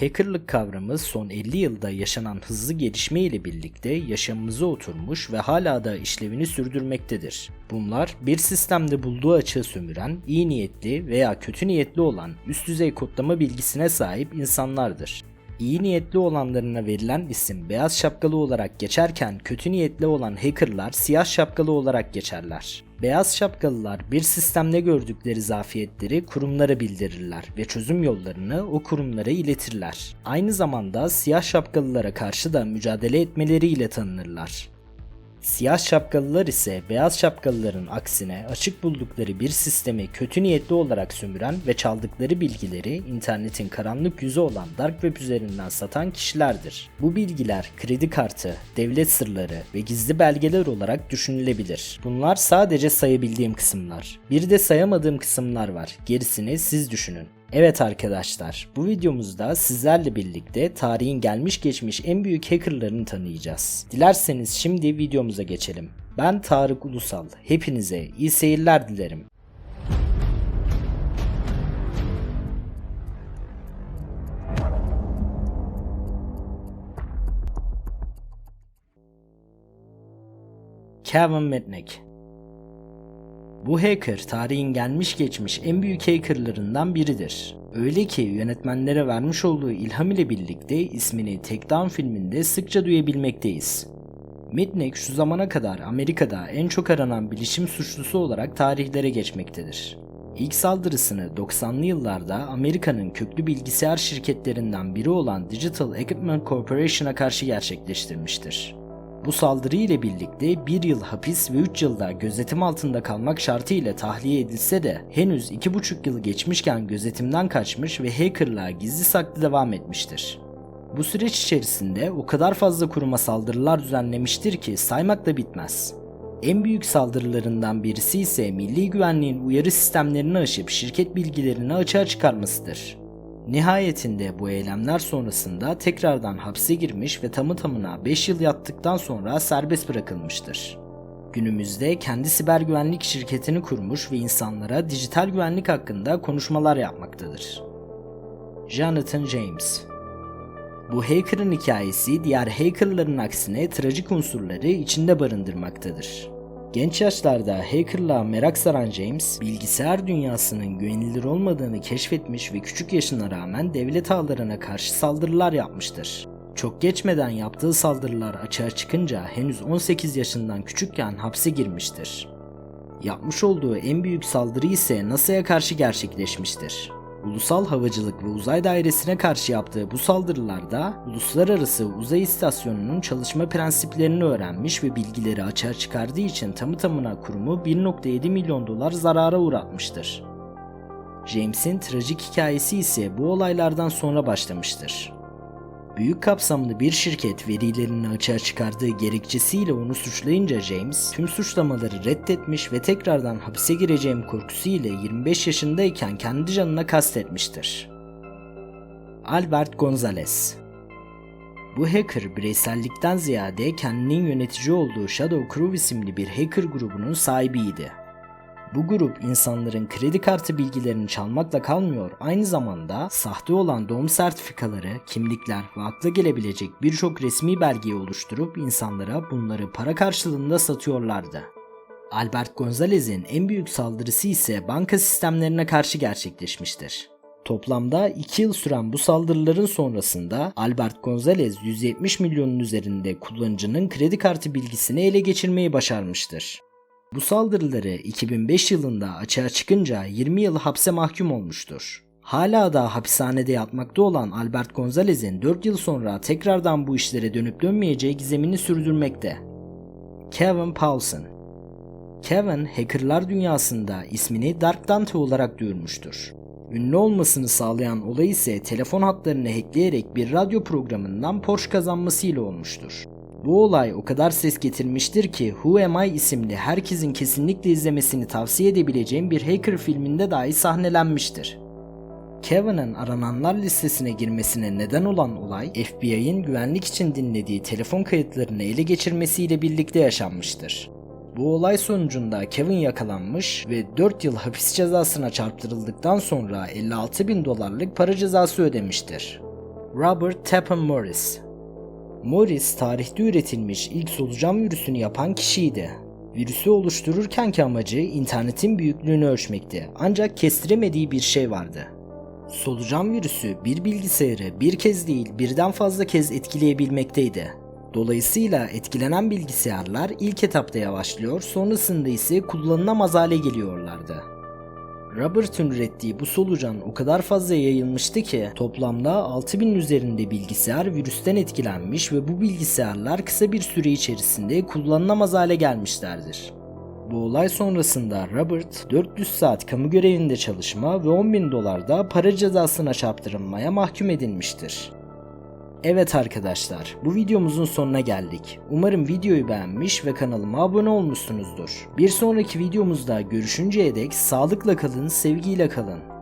Hackerlık kavramı son 50 yılda yaşanan hızlı gelişme ile birlikte yaşamımıza oturmuş ve hala da işlevini sürdürmektedir. Bunlar bir sistemde bulduğu açığı sömüren, iyi niyetli veya kötü niyetli olan üst düzey kodlama bilgisine sahip insanlardır. İyi niyetli olanlarına verilen isim beyaz şapkalı olarak geçerken kötü niyetli olan hackerlar siyah şapkalı olarak geçerler. Beyaz şapkalılar bir sistemde gördükleri zafiyetleri kurumlara bildirirler ve çözüm yollarını o kurumlara iletirler. Aynı zamanda siyah şapkalılara karşı da mücadele etmeleriyle tanınırlar. Siyah şapkalılar ise beyaz şapkalıların aksine açık buldukları bir sistemi kötü niyetli olarak sömüren ve çaldıkları bilgileri internetin karanlık yüzü olan dark web üzerinden satan kişilerdir. Bu bilgiler kredi kartı, devlet sırları ve gizli belgeler olarak düşünülebilir. Bunlar sadece sayabildiğim kısımlar. Bir de sayamadığım kısımlar var. Gerisini siz düşünün. Evet arkadaşlar, bu videomuzda sizlerle birlikte tarihin gelmiş geçmiş en büyük hackerlarını tanıyacağız. Dilerseniz şimdi videomuza geçelim. Ben Tarık Ulusal. Hepinize iyi seyirler dilerim. Kevin Mitnick bu hacker tarihin gelmiş geçmiş en büyük hackerlarından biridir. Öyle ki yönetmenlere vermiş olduğu ilham ile birlikte ismini Takedown filminde sıkça duyabilmekteyiz. Mitnick şu zamana kadar Amerika'da en çok aranan bilişim suçlusu olarak tarihlere geçmektedir. İlk saldırısını 90'lı yıllarda Amerika'nın köklü bilgisayar şirketlerinden biri olan Digital Equipment Corporation'a karşı gerçekleştirmiştir. Bu saldırı ile birlikte 1 yıl hapis ve 3 yılda gözetim altında kalmak şartıyla tahliye edilse de henüz 2,5 yıl geçmişken gözetimden kaçmış ve hackerlığa gizli saklı devam etmiştir. Bu süreç içerisinde o kadar fazla kuruma saldırılar düzenlemiştir ki saymak da bitmez. En büyük saldırılarından birisi ise milli güvenliğin uyarı sistemlerini aşıp şirket bilgilerini açığa çıkarmasıdır. Nihayetinde bu eylemler sonrasında tekrardan hapse girmiş ve tamı tamına 5 yıl yattıktan sonra serbest bırakılmıştır. Günümüzde kendi siber güvenlik şirketini kurmuş ve insanlara dijital güvenlik hakkında konuşmalar yapmaktadır. Jonathan James Bu hacker'ın hikayesi diğer hackerların aksine trajik unsurları içinde barındırmaktadır. Genç yaşlarda hackerlığa merak saran James, bilgisayar dünyasının güvenilir olmadığını keşfetmiş ve küçük yaşına rağmen devlet ağlarına karşı saldırılar yapmıştır. Çok geçmeden yaptığı saldırılar açığa çıkınca henüz 18 yaşından küçükken hapse girmiştir. Yapmış olduğu en büyük saldırı ise NASA'ya karşı gerçekleşmiştir. Ulusal Havacılık ve Uzay Dairesi'ne karşı yaptığı bu saldırılarda uluslararası uzay istasyonunun çalışma prensiplerini öğrenmiş ve bilgileri açığa çıkardığı için tamı tamına kurumu 1.7 milyon dolar zarara uğratmıştır. James'in trajik hikayesi ise bu olaylardan sonra başlamıştır. Büyük kapsamlı bir şirket verilerini açığa çıkardığı gerekçesiyle onu suçlayınca James tüm suçlamaları reddetmiş ve tekrardan hapise gireceğim korkusuyla 25 yaşındayken kendi canına kastetmiştir. Albert Gonzalez bu hacker bireysellikten ziyade kendinin yönetici olduğu Shadow Crew isimli bir hacker grubunun sahibiydi. Bu grup insanların kredi kartı bilgilerini çalmakla kalmıyor, aynı zamanda sahte olan doğum sertifikaları, kimlikler ve akla gelebilecek birçok resmi belgeyi oluşturup insanlara bunları para karşılığında satıyorlardı. Albert Gonzalez'in en büyük saldırısı ise banka sistemlerine karşı gerçekleşmiştir. Toplamda 2 yıl süren bu saldırıların sonrasında Albert Gonzalez 170 milyonun üzerinde kullanıcının kredi kartı bilgisini ele geçirmeyi başarmıştır. Bu saldırıları 2005 yılında açığa çıkınca 20 yıl hapse mahkum olmuştur. Hala da hapishanede yatmakta olan Albert Gonzalez'in 4 yıl sonra tekrardan bu işlere dönüp dönmeyeceği gizemini sürdürmekte. Kevin Paulson Kevin, hackerlar dünyasında ismini Dark Dante olarak duyurmuştur. Ünlü olmasını sağlayan olay ise telefon hatlarını hackleyerek bir radyo programından Porsche kazanmasıyla olmuştur. Bu olay o kadar ses getirmiştir ki Who Am I isimli herkesin kesinlikle izlemesini tavsiye edebileceğim bir hacker filminde dahi sahnelenmiştir. Kevin'in arananlar listesine girmesine neden olan olay FBI'ın güvenlik için dinlediği telefon kayıtlarını ele geçirmesiyle birlikte yaşanmıştır. Bu olay sonucunda Kevin yakalanmış ve 4 yıl hapis cezasına çarptırıldıktan sonra 56 bin dolarlık para cezası ödemiştir. Robert Tappan Morris. Morris tarihte üretilmiş ilk solucan virüsünü yapan kişiydi. Virüsü oluştururkenki amacı internetin büyüklüğünü ölçmekti ancak kestiremediği bir şey vardı. Solucan virüsü bir bilgisayarı bir kez değil birden fazla kez etkileyebilmekteydi. Dolayısıyla etkilenen bilgisayarlar ilk etapta yavaşlıyor sonrasında ise kullanılamaz hale geliyorlardı. Robert'ın ürettiği bu solucan o kadar fazla yayılmıştı ki toplamda 6000 üzerinde bilgisayar virüsten etkilenmiş ve bu bilgisayarlar kısa bir süre içerisinde kullanılamaz hale gelmişlerdir. Bu olay sonrasında Robert 400 saat kamu görevinde çalışma ve 10 bin dolar da para cezasına çarptırılmaya mahkum edilmiştir. Evet arkadaşlar, bu videomuzun sonuna geldik. Umarım videoyu beğenmiş ve kanalıma abone olmuşsunuzdur. Bir sonraki videomuzda görüşünceye dek sağlıkla kalın, sevgiyle kalın.